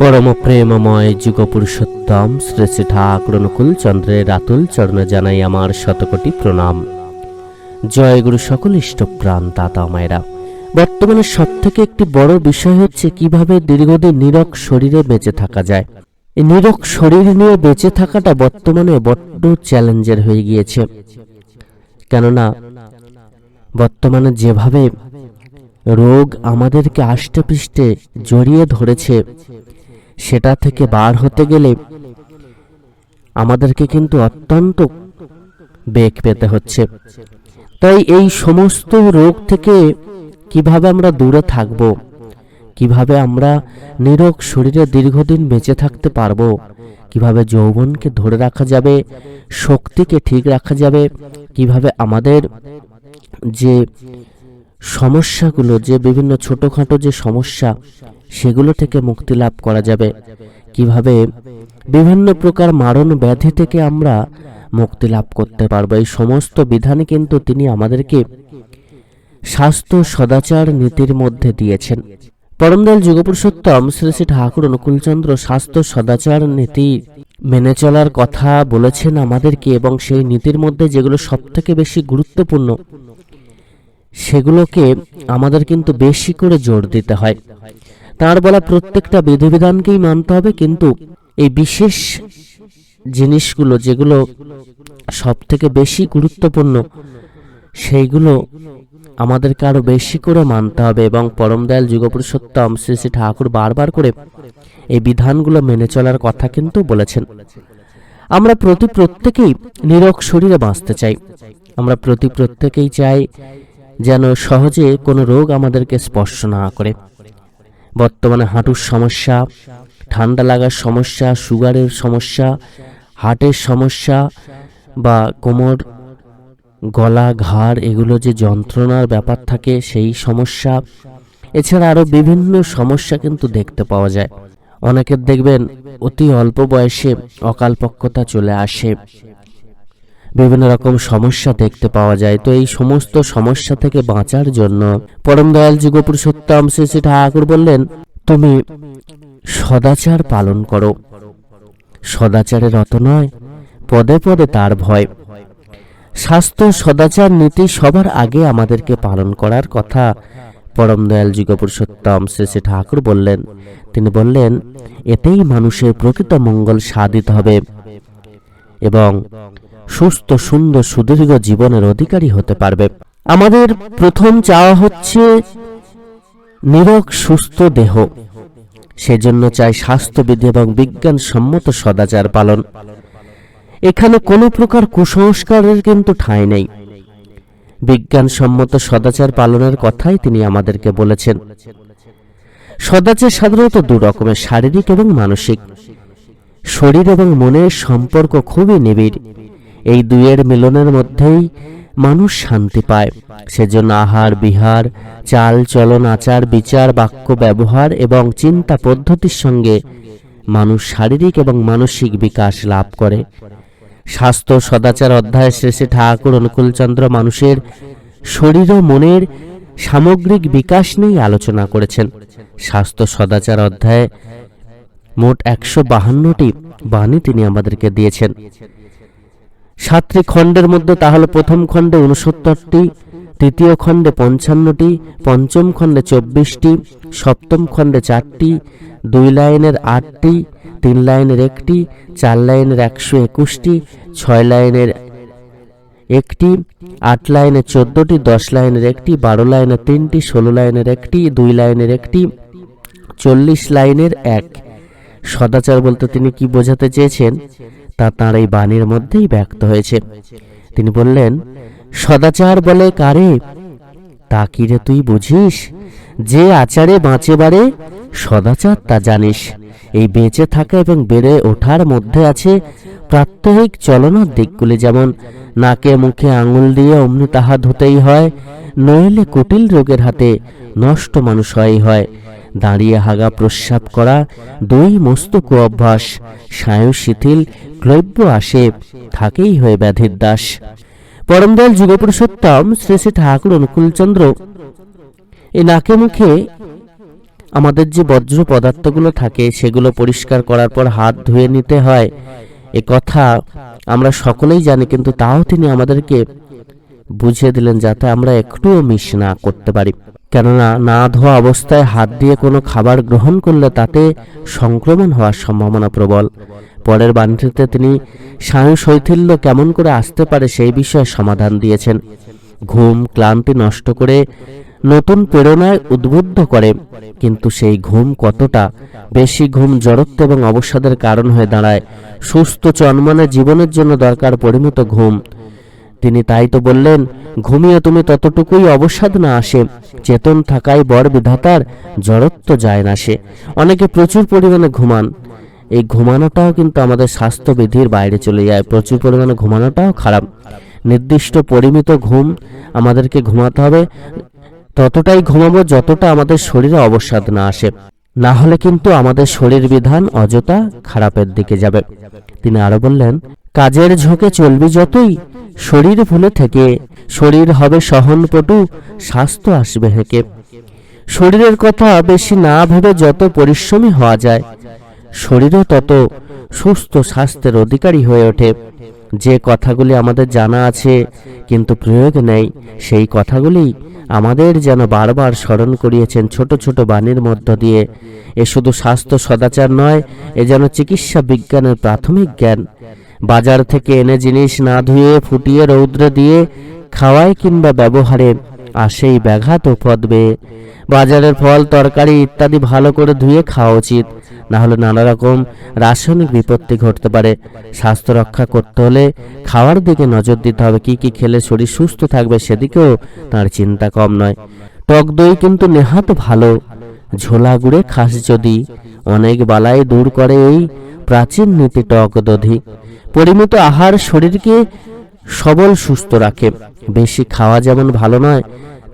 পরম প্রেমময় যুগ পুরুষোত্তম শ্রী শ্রী ঠাকুর অনুকূল চন্দ্রের রাতুল চরণে জানাই আমার শতকোটি প্রণাম। জয় গুরু সকল ইষ্টপ্রাণ দাতা মায়েরা। বর্তমানে সব থেকে একটি বড় বিষয় হচ্ছে কীভাবে দীর্ঘদিন নিরক শরীরে বেঁচে থাকা যায়। এই নিরক শরীর নিয়ে বেঁচে থাকাটা বর্তমানে বড্ড চ্যালেঞ্জের হয়ে গিয়েছে। কেননা, বর্তমানে যেভাবে রোগ আমাদেরকে আষ্টে পৃষ্ঠে জড়িয়ে ধরেছে সেটা থেকে বার হতে গেলে আমাদেরকে কিন্তু অত্যন্ত বেগ পেতে হচ্ছে। তাই এই সমস্ত রোগ থেকে কীভাবে আমরা দূরে থাকব? কীভাবে আমরা নিরোগ শরীরে দীর্ঘদিন বেঁচে থাকতে পারব? কীভাবে যৌবনকে ধরে রাখা যাবে? শক্তিকে ঠিক রাখা যাবে? কীভাবে আমাদের যে সমস্যাগুলো, যে বিভিন্ন ছোটোখাটো যে সমস্যা সেগুলো থেকে মুক্তি লাভ করা যাবে। কীভাবে? বিভিন্ন প্রকার মারণ ব্যাধি থেকে আমরা মুক্তি লাভ করতে পারব। এই সমস্ত বিধানে কিন্তু তিনি আমাদেরকে স্বাস্থ্য সদাচার নীতির মধ্যে দিয়েছেন। পরমদয়াল যুগপুরুষোত্তম শ্রী শ্রী ঠাকুর অনুকূলচন্দ্র স্বাস্থ্য সদাচার নীতি মেনে চলার কথা বলেছেন আমাদেরকে এবং সেই নীতির মধ্যে যেগুলো সব থেকে বেশি গুরুত্বপূর্ণ, সেগুলোকে আমাদের কিন্তু বেশি করে জোর দিতে হয়। তার বলা প্রত্যেকটা বিধিবিধানকেই মানতে হবে, কিন্তু এই বিশেষ জিনিসগুলো যেগুলো সব থেকে বেশি গুরুত্বপূর্ণ, সেইগুলো আমাদেরকে আরও বেশি করে মানতে হবে এবং পরম দয়াল যুগপুরুষোত্তম শ্রী শ্রী ঠাকুর বারবার করে এই বিধানগুলো মেনে চলার কথা কিন্তু বলেছেন। আমরা প্রতি প্রত্যেকেই নিরক শরীরে বাঁচতে চাই। আমরা প্রতি প্রত্যেকেই চাই যেন সহজে কোনো রোগ আমাদেরকে স্পর্শ না করে। বর্তমানে হাঁটুর সমস্যা, ঠান্ডা লাগার সমস্যা, সুগারের সমস্যা, হার্টের সমস্যা বা কোমর, গলা, ঘাড়, এগুলো যে যন্ত্রণার ব্যাপার থাকে সেই সমস্যা। এছাড়া আরও বিভিন্ন সমস্যা কিন্তু দেখতে পাওয়া যায়। অনেকের দেখবেন অতি অল্প বয়সে অকালপক্কতা চলে আসে। বিভিন্ন রকম সমস্যা দেখতে পাওয়া যায়। তো এই সমস্ত সমস্যা থেকে বাঁচার জন্য পরম দয়াল যুগ পুরুষোত্তম শ্রী শ্রী ঠাকুর বললেন, তুমি সদাচার পালন করো। সদাচারের রত নয়, পদে পদে তার ভয়। স্বাস্থ্য সদাচার নীতি সবার আগে আমাদেরকে পালন করার কথা পরম দয়াল যুগ পুরুষোত্তম শ্রী শ্রী ঠাকুর বললেন। তিনি বললেন, এতেই মানুষের প্রকৃত মঙ্গল সাধিত হবে এবং সুস্থ, সুন্দর, সুদীর্ঘ জীবনের অধিকারী হতে পারবে। আমাদের প্রথম চাওয়া হচ্ছে নিরোগ, সুস্থ দেহ। সেজন্য চাই স্বাস্থ্যবিধি এবং বিজ্ঞানসম্মত সদাচার পালন। এখানে কোনো প্রকার কুসংস্কারের কিন্তু ঠাঁই নেই। বিজ্ঞানসম্মত সদাচার পালনের কথাই তিনি আমাদেরকে বলেছেন। সদাচার সাধারণত দু রকমের, শারীরিক এবং মানসিক। শরীর এবং মনের সম্পর্ক খুবই নিবিড়। এই দুইয়ের মিলনের মধ্যেই মানুষ শান্তি পায়। সেজন্য আহার, বিহার, চাল, চলন, আচার, বিচার, বাক্য, ব্যবহার এবং চিন্তা পদ্ধতির সঙ্গে মানুষ শারীরিক এবং মানসিক বিকাশ লাভ করে। স্বাস্থ্য, সদাচার অধ্যায় শেষে ঠাকুর অনুকূলচন্দ্র মানুষের শরীর ও মনের সামগ্রিক বিকাশ নিয়ে আলোচনা করেছেন। স্বাস্থ্য, সদাচার অধ্যায়ে মোট একশো বাহান্নটি বাণী তিনি আমাদেরকে দিয়েছেন। সাতটি খণ্ডের মধ্যে তাহলে প্রথম খণ্ডে উনসত্তরটি তৃতীয় খণ্ডে পঞ্চান্নটি, পঞ্চম খণ্ডে চব্বিশটি, সপ্তম খণ্ডে চারটি, দুই লাইনের আটটি, তিন লাইনের একটি, চার লাইনের একশো একুশটি, ছয় লাইনের একটি, আট লাইনের চোদ্দটি, দশ লাইনের একটি, বারো লাইনের তিনটি, ষোলো লাইনের একটি, দুই লাইনের একটি, চল্লিশ লাইনের এক। সদাচার বলতে তিনি কি বোঝাতে চেয়েছেন? তা তাঁর এই বাণীর মধ্যেই ব্যক্ত হয়েছে। তিনি বললেন, সদাচার বলে কারে? তা কি রে তুই বুঝিস? যে আচারে বাঁচে বারে সদাচার তা জানিস। এই বেঁচে থাকা এবং বেড়ে ওঠার মধ্যে আছে প্রাত্যহিক চলনার দিকগুলি যেমন, নাকে মুখে আঙুল দিয়ে অমনি তাহা ধুতেই হয়, নইলে কুটিল রোগের হাতে নষ্ট মানুষ হয় হয়। দাঁড়িয়ে হাগা প্রস্রাব করা দুই মস্ত অভ্যাস সায়ু শিথিল ক্লব্য আসে থাকেই হয়ে ব্যাধির দাস। পরমদয়াল যুগপুরুষোত্তম শ্রী শ্রী ঠাকুর অনুকূলচন্দ্র এই নাকে মুখে আমাদের যে বজ্র পদার্থগুলো থাকে, সেগুলো পরিষ্কার করার পর হাত ধুয়ে নিতে হয়। এ কথা আমরা সকলেই জানি, কিন্তু তাও তিনি আমাদেরকে বুঝিয়ে দিলেন যাতে আমরা একটুও মিস না করতে পারি। কেননা না ধোয়া অবস্থায় হাত দিয়ে কোনো খাবার গ্রহণ করলে তাতে সংক্রমণ হওয়ার সম্ভাবনা প্রবল। পরের বাণীটিতে তিনি স্নায়ু শৈথিল্য কেমন করে আসতে পারে সেই বিষয়ে সমাধান দিয়েছেন। ঘুম, ক্লান্তি নষ্ট করে নতুন প্রেরণায় উদ্বুদ্ধ করে, কিন্তু সেই ঘুম কতটা বেশি ঘুম জড়ত্ব এবং অবসাদের কারণ হয়ে দাঁড়ায়, সুস্থ চনমনে জীবনের জন্য দরকার পরিমিত ঘুম তিনি তাই তো বললেন, ঘুমিয়ে তুমি ততটুকুই অবসাদ না আসে, চেতন থাকায় বর বিধাতার জড়ত্ব যায় না সে। অনেকে প্রচুর পরিমাণে ঘুমান। এই ঘুমানোটাও কিন্তু আমাদের স্বাস্থ্যবিধির বাইরে চলে যায়। প্রচুর পরিমাণে ঘুমানোটাও খারাপ। নির্দিষ্ট পরিমিত ঘুম আমাদেরকে ঘুমাতে হবে। ততটাই ঘুমাবো যতটা আমাদের শরীরে অবসাদ না আসে। না হলে কিন্তু আমাদের শরীর বিধান অযথা খারাপের দিকে যাবে। তিনি আরও বললেন, কাজের ঝোঁকে চলবি যতই শরীর ভুলে থেকে শরীর হবে সহনপটু, স্বাস্থ্য আসবে হেঁকে। শরীরের কথা বেশি না ভেবে যত পরিশ্রমী হওয়া যায়, শরীরও তত সুস্থ স্বাস্থ্যের অধিকারী হয়ে ওঠে। যে কথাগুলি আমাদের জানা আছে, কিন্তু প্রয়োগ নেই, সেই কথাগুলি আমাদের যেন বারবার স্মরণ করিয়েছেন ছোট ছোট বাণীর মধ্য দিয়ে। এ শুধু স্বাস্থ্য সদাচার নয়, এ যেন চিকিৎসা বিজ্ঞানের প্রাথমিক জ্ঞান। বাজার থেকে এনে জিনিস না ধুয়ে, ফুটিয়ে, রৌদ্রে দিয়ে খাওয়ায় কিংবা ব্যবহারে আসেই ব্যাঘাত উপদ্বে বাজারের ফল, তরকারি ইত্যাদি ভালো করে ধুয়ে খাওয়া উচিত। না হলে নানা রকম রাসায়নিক বিপত্তি ঘটতে পারে। স্বাস্থ্য রক্ষা করতে হলে খাওয়ার দিকে নজর দিতে হবে। কি কি খেলে শরীর সুস্থ থাকবে সেদিকেও তার চিন্তা কম নয়। টক দই কিন্তু নেহাত ভালো। ঝোলা গুড়ে খাস যদি। অনেক বালাই দূর করে এই প্রাচীন নীতি টক দধি। পরিমিত আহার শরীরকে সবল, সুস্থ রাখে। বেশি খাওয়া যেমন ভালো নয়,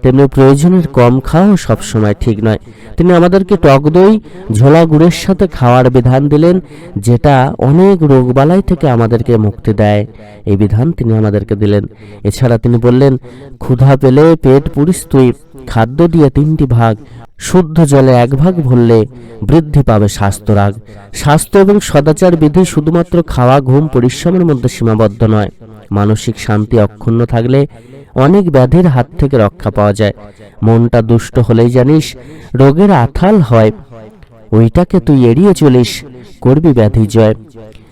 তেমনি প্রয়োজনের কম খাওয়াও সবসময় ঠিক নয়। তিনি আমাদেরকে টক দই, ঝোলা গুড়ের সাথে খাওয়ার বিধান দিলেন, যেটা অনেক রোগবালাই থেকে আমাদেরকে মুক্তি দেয়। এই বিধান তিনি আমাদেরকে দিলেন। এছাড়া তিনি বললেন, ক্ষুধা পেলে পেট পুরিস তুই, খাদ্য দিয়ে তিনটি ভাগ শুদ্ধ জলে এক ভাগ ভরলে বৃদ্ধি পাবে স্বাস্থ্যরাগ। স্বাস্থ্য এবং সদাচার বিধি শুধুমাত্র খাওয়া, ঘুম, পরিশ্রমের মধ্যে সীমাবদ্ধ নয়। মানসিক শান্তি অক্ষুণ্ণ থাকলে অনেক ব্যাধির হাত থেকে রক্ষা পাওয়া যায়। মনটা দুষ্ট হলেই জানিস, রোগের আথাল হয়। ওইটাকে তুই এড়িয়ে চলিস, করবি ব্যাধি জয়।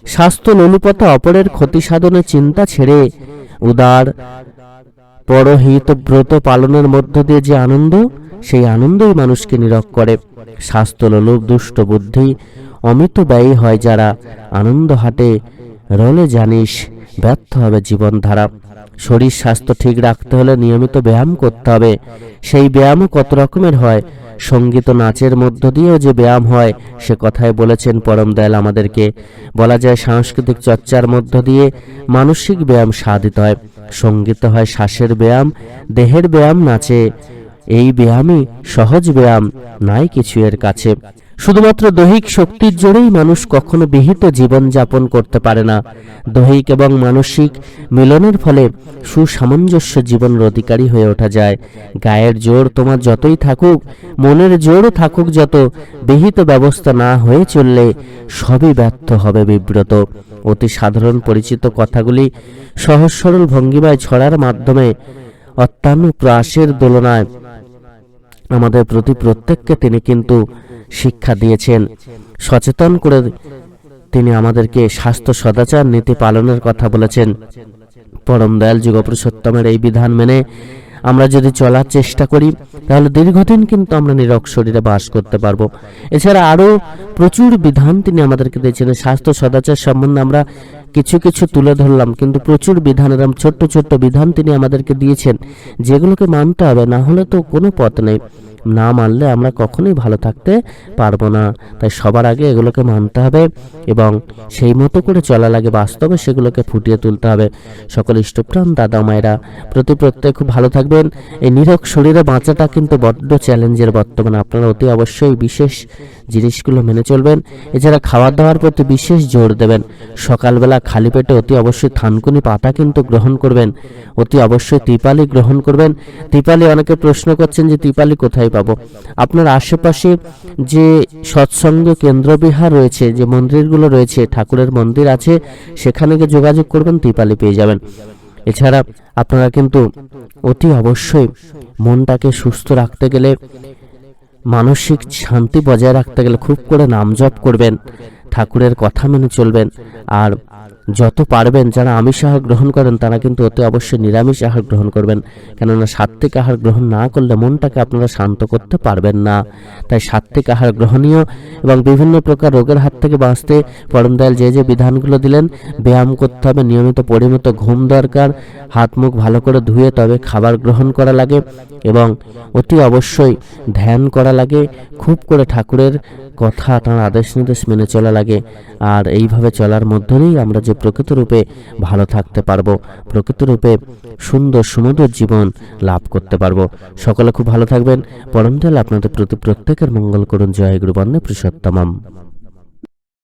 স্বাস্থ্য ললিপথা অপরের ক্ষতি সাধনে চিন্তা ছেড়ে উদার, পরহিত, ব্রত পালনের মধ্য দিয়ে যে আনন্দ সেই আনন্দই মানুষকে নীরব করে। স্বাস্থ্য লোলুপ দুষ্ট বুদ্ধি, অমিত ব্যয়ী হয় যারা আনন্দ হাটে। রলে জানিস, ব্যর্থ হবে জীবনধারা। শরীর স্বাস্থ্য ঠিক রাখতে হলে নিয়মিত ব্যায়াম করতে হবে। সেই ব্যায়ামও কত রকমের হয়? সংগীত নাচের মধ্য দিয়েও যে ব্যায়াম হয়, সে কথাই বলেছেন পরম দয়াল আমাদেরকে। বলা যায়, সাংস্কৃতিক চর্চার মধ্য দিয়ে মানসিক ব্যায়াম সাধিত হয়। সংগীত হয় শ্বাসের ব্যায়াম, দেহের ব্যায়াম নাচে। এই ব্যায়ামই সহজ ব্যায়াম, নাই কিছু এর কাছে। শুধুমাত্র দৈহিক শক্তির জোরেই মানুষ কখনো বিহিত জীবন যাপন করতে পারে না। দৈহিক এবং মানসিক মিলনের ফলে সুসামঞ্জস্য জীবনের অধিকারী হয়ে ওঠা যায়। গায়ের জোর তোমার যতই থাকুক, মনের জোরও থাকুক, যত বিহিত ব্যবস্থা না হয়ে চললে সবই ব্যর্থ হবে বিব্রত। অতি সাধারণ পরিচিত কথাগুলি সহজ সরল ভঙ্গিমায় ছড়ার মাধ্যমে অত্যানুপ্রাসের দোলনায়। আমাদের প্রতি প্রত্যেককে তিনি কিন্তু শিক্ষা দিয়েছেন। সচেতন করে তিনি আমাদেরকে স্বাস্থ্য সদাচার নীতি পালনের কথা বলেছেন। পরম দয়াল যুগপুরুষোত্তমের এই বিধান মেনে আমরা যদি চলার চেষ্টা করি, তাহলে দীর্ঘদিন কিন্তু আমরা নিরক শরীরে বাস করতে পারব। এছাড়া আরও প্রচুর বিধান তিনি আমাদেরকে দিয়েছেন। স্বাস্থ্য সদাচার সম্বন্ধে আমরা কিছু কিছু তুলে ধরলাম, কিন্তু প্রচুর বিধান এরকম ছোট্ট ছোট্ট বিধান তিনি আমাদেরকে দিয়েছেন, যেগুলোকে মানতে হবে, না হলে তো কোনো পথ নেই। না মানলে আমরা কখনোই ভালো থাকতে পারব না। তাই সবার আগে এগুলোকে মানতে হবে এবং সেই মতো করে চলা লাগে, বাস্তবে সেগুলোকে ফুটিয়ে তুলতে হবে। সকল ইষ্টপ্রাণ দাদা মায়েরা, প্রতি প্রত্যেক খুব ভালো থাকবেন। এই নিরক শরীরে বাঁচাটা কিন্তু বড্ড চ্যালেঞ্জের বর্তমানে। আপনারা অতি অবশ্যই বিশেষ জিনিসগুলো মেনে চলবেন। এছাড়া খাওয়া দাওয়ার প্রতি বিশেষ জোর দেবেন। সকালবেলা খালি পেটে অতি অবশ্যই থানকুনি পাতা কিন্তু গ্রহণ করবেন। অতি অবশ্যই তিপালি গ্রহণ করবেন। তিপালি অনেকে প্রশ্ন করছেন যে, তিপালি কোথায় পাবো? আপনার আশেপাশে যে সৎসঙ্গ কেন্দ্রবিহার রয়েছে, যে মন্দিরগুলো রয়েছে, ঠাকুরের মন্দির আছে, সেখানে গিয়ে যোগাযোগ করবেন, তিপালি পেয়ে যাবেন। এছাড়া আপনারা কিন্তু অতি অবশ্যই মনটাকে সুস্থ রাখতে গেলে মানসিক শান্তি বজায় রাখতে গেলে খুব করে নাম জপ করবেন, ঠাকুরের কথা মেনে চলবেন, আর যত পারবেন, যারা আমিষ আহার গ্রহণ করেন, তারা কিন্তু অতি অবশ্যই নিরামিষ আহার গ্রহণ করবেন। কেননা সাত্বিক আহার গ্রহণ না করলে মনটাকে আপনারা শান্ত করতে পারবেন না। তাই সাত্ত্বিক আহার গ্রহণীয় এবং বিভিন্ন প্রকার রোগের হাত থেকে বাঁচতে পরম দয়াল যে যে বিধানগুলো দিলেন, ব্যায়াম করতে হবে, নিয়মিত পরিমিত ঘুম দরকার, হাত মুখ ভালো করে ধুয়ে তবে খাবার গ্রহণ করা লাগে এবং অতি অবশ্যই ধ্যান করা লাগে, খুব করে ঠাকুরের কথা তার আদেশ নির্দেশ মেনে চলা লাগে। আর এইভাবে চলার মধ্য দিয়েই আমরা যে প্রকৃত রূপে ভালো থাকতে পারব প্রকৃত রূপে সুন্দর সুমধুর জীবন লাভ করতে পারব। সকলে খুব ভালো থাকবেন। পরমদয়াল আপনাদের প্রতি প্রত্যেকের মঙ্গল করুন। জয় গুরু পুরুষোত্তম